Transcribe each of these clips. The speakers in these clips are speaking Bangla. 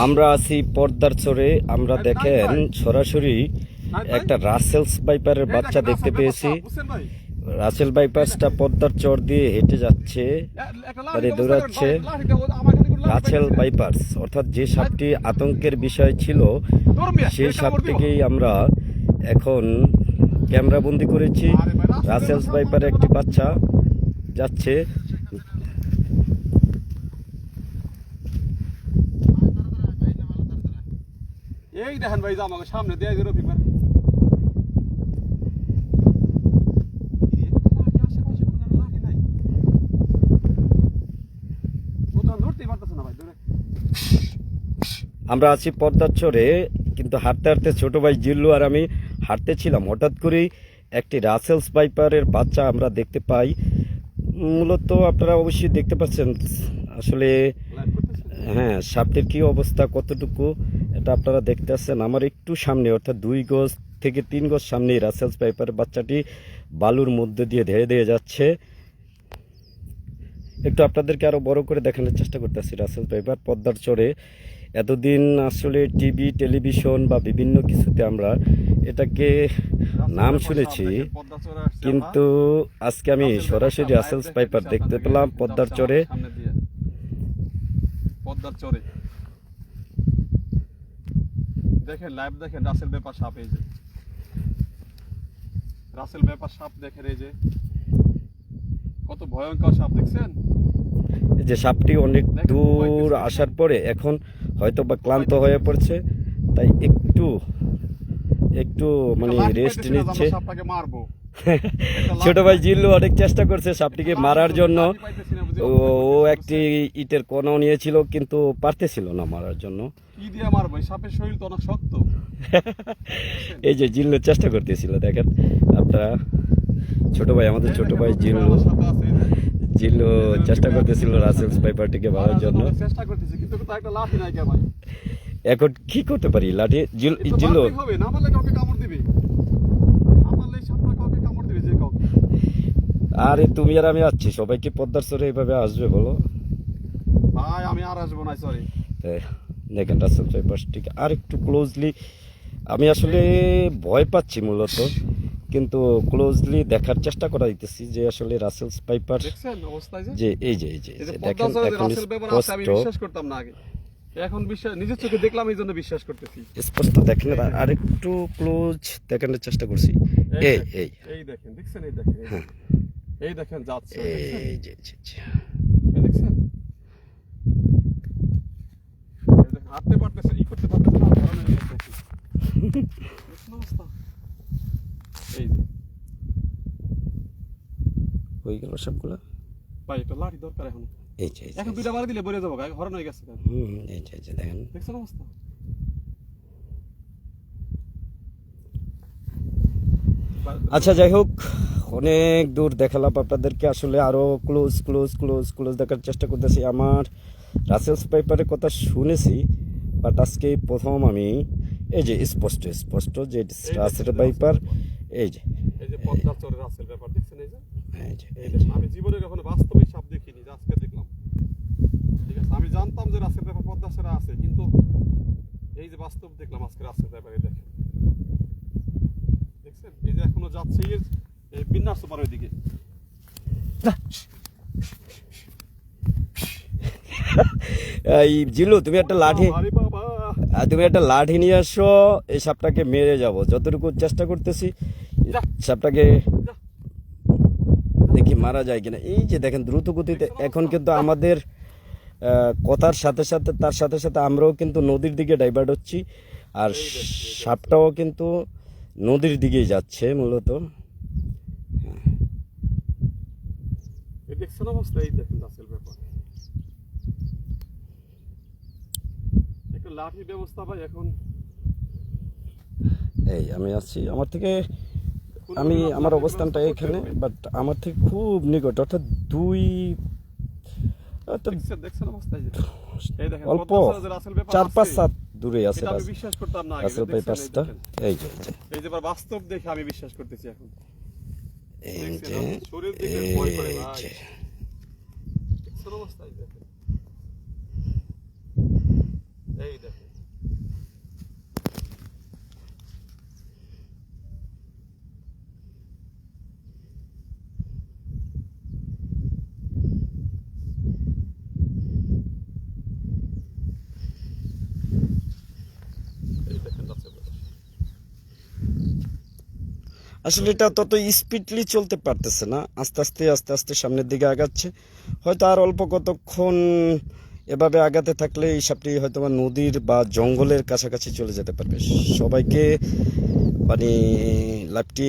আমরা আছি পর্দার চরে। আমরা দেখেন সরাসরি একটা রাসেলস বাইপারের বাচ্চা দেখতে পেয়েছি। রাসেল বাইপাসটা পর্দার চর দিয়ে হেঁটে যাচ্ছে। দৌড়াচ্ছে। রাসেল বাইপার্স অর্থাৎ যে সাপটি আতঙ্কের বিষয় ছিল সেই সাপটিকেই আমরা এখন ক্যামেরাবন্দি করেছি। রাসেলস বাইপারে একটি বাচ্চা যাচ্ছে। এই দেখেন ভাই যে আমাকে সামনে দিয়ে গেল রফিক ভাই আমরা আছি পদ্মার চরে কিন্তু হাঁটতে হাঁটতে ছোট ভাই জিল্লু আর আমি হাঁটতেছিলাম। হঠাৎ করেই একটি রাসেলস বাইপারের বাচ্চা আমরা দেখতে পাই। মূলত আপনারা অবশ্যই দেখতে পাচ্ছেন আসলে হ্যাঁ সাপটির কি অবস্থা, কতটুকু, এটা আপনারা দেখতে পাচ্ছেন আমার একটু সামনে, অর্থাৎ দুই গজ থেকে তিন গজ সামনেই রাসেলস পাইপারের বাচ্চাটি বালুর মধ্যে দিয়ে ধেয়ে দিয়ে যাচ্ছে। একটু আপনাদেরকে আরও বড় করে দেখানোর চেষ্টা করতেছি রাসেল পাইপার পদ্মার চরে। এতদিন আসলে টিভি, টেলিভিশন বা বিভিন্ন কিছুতে আমরা এটাকে নাম শুনেছি, কিন্তু আজকে আমি সরাসরি রাসেলস পাইপার দেখতে পেলাম পদ্মার দিয়ে। পদ্মার চরে দেখেন লাইভ দেখেন রাসেল ব্যাপার সাপ এই যে। রাসেল ব্যাপার সাপ দেখেন এই যে। কত ভয়ঙ্কর সাপ দেখছেন? এই যে সাপটি অনেক দূর আসার পরে এখন হয়তো বা ক্লান্ত হয়ে পড়ছে তাই একটু একটু মানে রেস্ট নিচ্ছে। ছোট ভাই জিল্লু অনেক চেষ্টা করছে সাপটিকে মারার জন্য। ও একটি ইটের কোনাও নিয়েছিল কিন্তু পারতেছিল না মারার জন্য। সাপের শরীর তো অনেক শক্ত। এই যে জিল্লু চেষ্টা করতেছিল দেখেন আপনারা ছোট ভাই আমাদের ছোট ভাই জিল্লু। জিল্লু চেষ্টা করতেছিল রাসেলস পাইপারটিকে মারার জন্য। চেষ্টা করতেছি কিন্তু একটা লাঠি নাই ভাই? এখন কি করতে পারি? লাঠি? জিল্লু মারতেই হবে না মারলে কাউকে কামড় দিবে না মারলে এই সাপটা কাউকে কামড় দিবে যে কাউকে আরে তুমি আর আমি আছি সবাই কি পদ্মার সরে এইভাবে আসবে বলো। ভাই আমি আর আসব না সরি দেখেন রাসেল ঠিক আর একটু ক্লোজলি আমি আসলে ভয় পাচ্ছি মূলত কিন্তু ক্লোজলি দেখার চেষ্টা করা দিতেছি যে আসলে রাসেলস পাইপার যে? এই যে এই যে দেখেন এখন রাসেল বিশ্বাস করতাম না আগে। এখন বিশ্বাস নিজের চোখে দেখলাম এই জন্য বিশ্বাস করতেছি। স্পষ্ট দেখেন আর- আর একটু ক্লোজ দেখানোর চেষ্টা করছি। এই এই এই। দেখেন দেখছেন এই দেখেন এই দেখেন। যাচ্ছে? এই যে। দেখছেন হাঁটতে পারতেছে ই করতে পারতেছে না ধরনের এই দেখেন। অবস্থা? এই যে, হয়ে গেল সবগুলো ভাই এটা লাঠি দরকার এখন এই যে এখন দুইটা দিলে যাব হরণ হয়ে গেছে হুম, হুম, এই যে দেখেন দেখছেন অবস্থা আচ্ছা যাই হোক অনেক দূর দেখালাম আপনাদেরকে। আসলে আরও ক্লোজ ক্লোজ ক্লোজ ক্লোজ দেখার চেষ্টা করতেছি। আমার রাসেলস পাইপারের কথা শুনেছি বাট আজকে প্রথম আমি এই যে স্পষ্ট স্পষ্ট যে রাসেল পাইপার এই যে। এই যে পদ্মার চরের ব্যাপার দেখছেন এই এই যে এই দেখেন, আমি জীবনে কখনো বাস্তবে সাপ দেখিনি যে আজকে দেখলাম। ঠিক আছে আমি জানতাম যে রাসেল ব্যাপার পদ্মা চরে আছে কিন্তু এই যে বাস্তব দেখলাম আজকে রাসেল ব্যাপারে দেখেন। দেখছেন এই বিন্যাস সুপার ওইদিকে এই জিলু তুমি একটা লাঠি তুমি একটা লাঠি নিয়ে আসো এই সাপটাকে মেরে যাব যতটুকু চেষ্টা করতেছি সাপটাকে দেখি মারা যায় কিনা এই যে দেখেন দ্রুত গতিতে এখন কিন্তু আমাদের কথার সাথে সাথে তার সাথে সাথে আমরাও কিন্তু নদীর দিকে ডাইভার্ট হচ্ছি আর সাপটাও কিন্তু নদীর দিকেই যাচ্ছে মূলত। এই দেখছেন অবস্থা এই দেখেন রাসেল ব্যাপার। একটা লাঠির ব্যবস্থা ভাই এখন। এই আমি আছি। আমার থেকে আমি আমার অবস্থানটা এখানে বাট আমার থেকে খুব নিকট অর্থাৎ দুই অর্থাৎ অল্প। চার পাঁচ সাত দূরে আছে আমি বিশ্বাস করতাম না আগে এই যে এই যে। এই যে বাস্তব দেখে আমি বিশ্বাস করতেছি এখন। এই যে শরীর দেখে ভয় করে ভাই। যে দেখছেন অবস্থা এই দেখেন এই দেখেন আসলে এটা তত স্পিডলি চলতে পারতেছে না। আস্তে আস্তে আস্তে আস্তে সামনের দিকে আগাচ্ছে। হয়তো আর অল্প কতক্ষণ এভাবে আগাতে থাকলে এই সাপটি হয়তো বা নদীর বা জঙ্গলের কাছাকাছি চলে যেতে পারবে। সবাইকে মানে লাভটি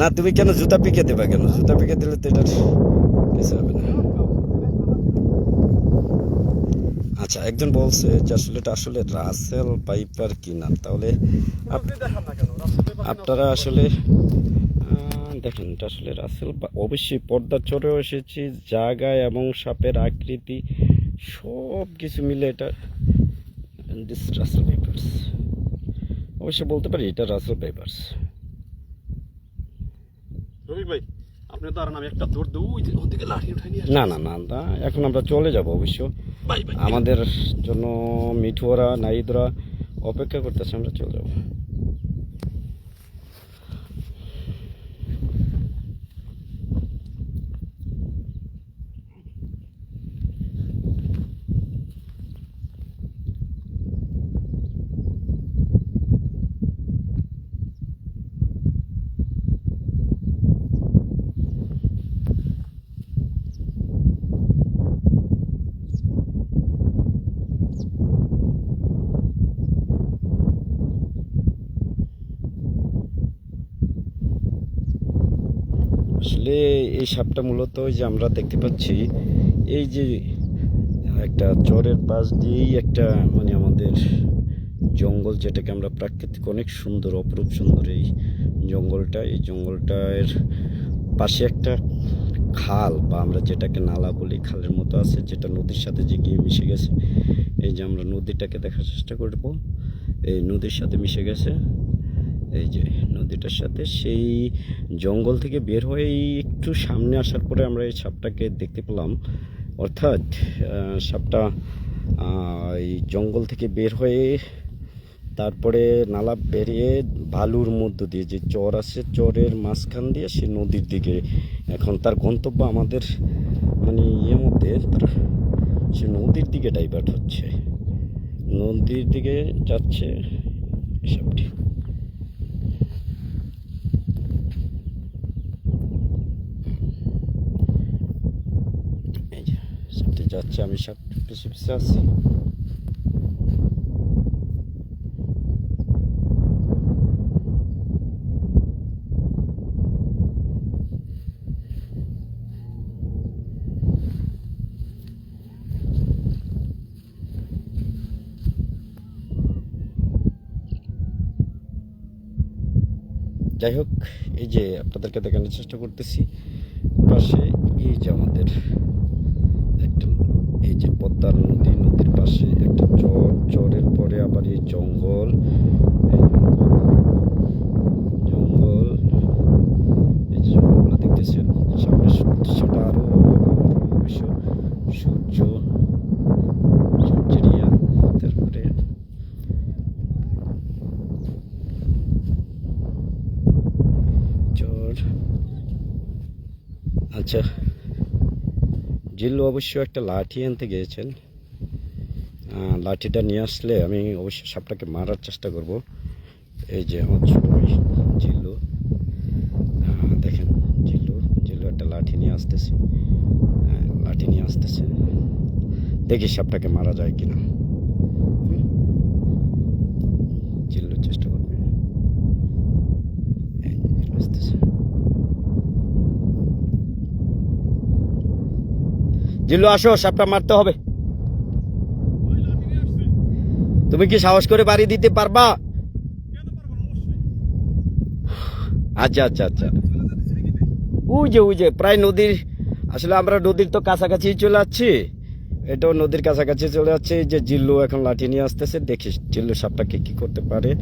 না, তুমি কেন জুতা পিকে দেবা কেন? জুতা পিকে দিলে তো এটার হবে না। আচ্ছা একজন বলছে যে আসলে এটা আসলে রাসেল পাইপার তাহলে আপ- দেখান কেন আপনারা আসলে দেখেন, এটা আসলে রাসেল অবশ্যই পর্দা চড়েও এসেছি জায়গা এবং সাপের আকৃতি, সব কিছু মিলে এটা দিস রাসেল পেপার্স অবশ্যই বলতে পারি এটা রাসেল পেপার্স ভাই আপনি দাঁড়ান আমি একটা দৌড় দেবো ওই যে ওদিকে লাঠি উঠাই নিয়ে না না না না এখন আমরা চলে যাব অবশ্য। আমাদের জন্য মিঠুয়ারা নাইদরা অপেক্ষা করতেছে আমরা চলে যাব। আসলে এই সাপটা মূলত যে আমরা দেখতে পাচ্ছি, এই যে একটা চরের পাশ দিয়েই একটা মানে আমাদের জঙ্গল যেটাকে আমরা প্রাকৃতিক অনেক সুন্দর, অপরূপ সুন্দর এই জঙ্গলটা। এই জঙ্গলটার পাশে একটা খাল বা আমরা যেটাকে নালা বলি, খালের মতো আছে যেটা নদীর সাথে যে গিয়ে মিশে গেছে। এই যে আমরা নদীটাকে দেখার চেষ্টা করব। এই নদীর সাথে মিশে গেছে। এই যে নদীটার সাথে সেই জঙ্গল থেকে বের হয়ে একটু সামনে আসার পরে আমরা এই সাপটাকে দেখতে পেলাম। অর্থাৎ সাপটা এই জঙ্গল থেকে বের হয়ে তারপরে নালা বেরিয়ে বালুর মধ্য দিয়ে যে চর আছে, চরের মাঝখান দিয়ে সে নদীর দিকে এখন তার গন্তব্য আমাদের মানে ইয়ে মধ্যে সে নদীর দিকে ডাইভার্ট হচ্ছে। নদীর দিকে যাচ্ছে এই সাপটি এই যে সাপটি যাচ্ছে, আমি সব পিছিয়ে পিছিয়ে আছি। যাই হোক, এই যে আপনাদেরকে দেখানোর চেষ্টা করতেছি, পাশে এই যে আমাদের। যে পদ্মার নদী, নদীর পাশে একটা চর, চরের পরে আবার এই জঙ্গল। জঙ্গল, এই জঙ্গলগুলো দেখতেছেন, সামনে সূর্যটা আরও অবশ্য সূর্য সূর্যের ইয়া চর। আচ্ছা। জিল্লু অবশ্য একটা লাঠি আনতে গিয়েছেন। লাঠিটা নিয়ে আসলে আমি অবশ্যই সাপটাকে মারার চেষ্টা করব। এই যে আমার ছোট জিল্লু। দেখেন জিল্লু জিল্লু একটা লাঠি নিয়ে আসতেছে। লাঠি নিয়ে আসতেছে। দেখি সাপটাকে মারা যায় কিনা হুম? জিল্লু চেষ্টা করবে এই যে জিল্লু আসতেছে জিল্লু, আসো, সাপটা মারতে হবে। তুমি কি সাহস করে বাড়ি দিতে পারবা? আচ্ছা আচ্ছা আচ্ছা। ওই যে ওই যে, প্রায় নদীর, আসলে আমরা নদীর তো কাছাকাছি চলে যাচ্ছি। এটাও নদীর কাছাকাছি চলে যাচ্ছে। যে জিল্লু এখন লাঠি নিয়ে আসতেছে। দেখি জিল্লু সাপটাকে কি করতে পারে।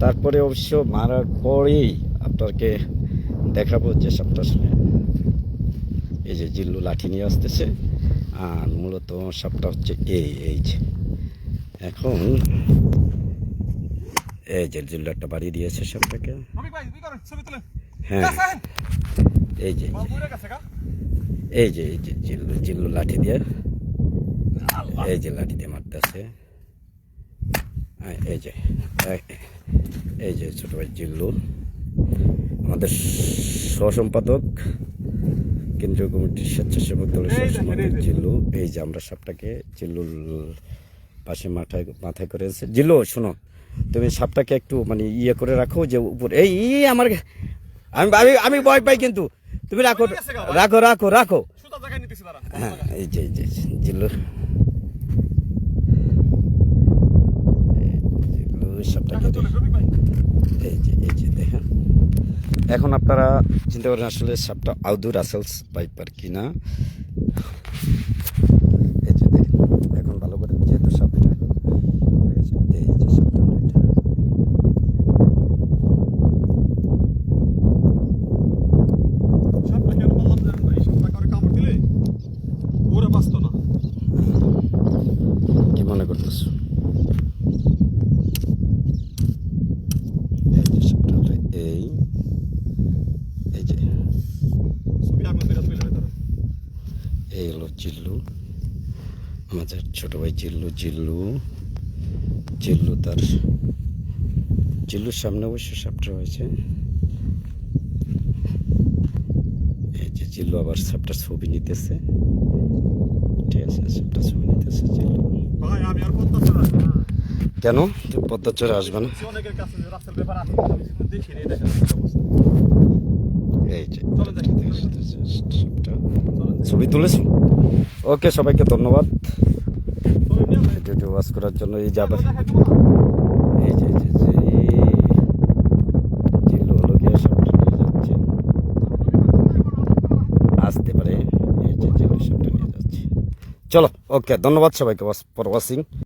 তারপরে অবশ্য মারার পরেই আপনাকে দেখাবো যে সাপটা এই যে জিল্লু লাঠি নিয়ে আসতেছে আর মূলত সাপটা হচ্ছে এই এই যে। এখন এই যে জিল্লু একটা বাড়ি দিয়েছে সাপটাকে। হ্যাঁ। এই যে এই যে এই যে জিল্লু জিল্লু লাঠি দিয়ে এই যে লাঠি দিয়ে মারতেছে। এই যে এই যে ছোট ভাই জিল্লু আমাদের সহসম্পাদক কেন্দ্রীয় কমিটির স্বেচ্ছাসেবক দলের এই জিল্লু এই যে আমরা সাপটাকে জিল্লুর পাশে মাথায় মাথায় করে আছে জিল্লু শোনো তুমি সাপটাকে একটু মানে ইয়ে করে রাখো যে উপর এই আমার আমি আমি আমি ভয় পাই কিন্তু। তুমি রাখো রাখো রাখো রাখো। হ্যাঁ এই যে জিল্লু সাপটাকে চলে রবি ভাই এখন আপনারা চিন্তা করেন আসলে সাপটা আউদুর রাসেলস পাইপার কিনা এই যে দেখেন এখন ভালো করে যেহেতু সাপটা এখন এই যে এই যে সাপটা এটা। সাপটা কেন বললাম জানেন ভাই সাপটা করে কামড় দিলে ওরা বাঁচতো না কি মনে করতেছ এই যে সাপটা হলো এই এই যে ছবি আমি দুইটা তুলে তারা এই হলো জিল্লু আমাদের ছোট ভাই জিল্লু জিল্লু জিল্লু তার জিল্লুর সামনে অবশ্য সাপটা রয়েছে এই যে জিল্লু আবার সাপটার ছবি নিতেছে ঠিক আছে সাপটার ছবি নিতেছে জিল্লু কেন তুমি পদ্মা চড়ে আসবে না এই যে সাপটা ছবি তুলেছো ওকে, সবাইকে ধন্যবাদ। ভিডিওটি ওয়াচ করার জন্য এই যাবে এই যে চলো, ওকে, ধন্যবাদ সবাইকে ফর ওয়াচিং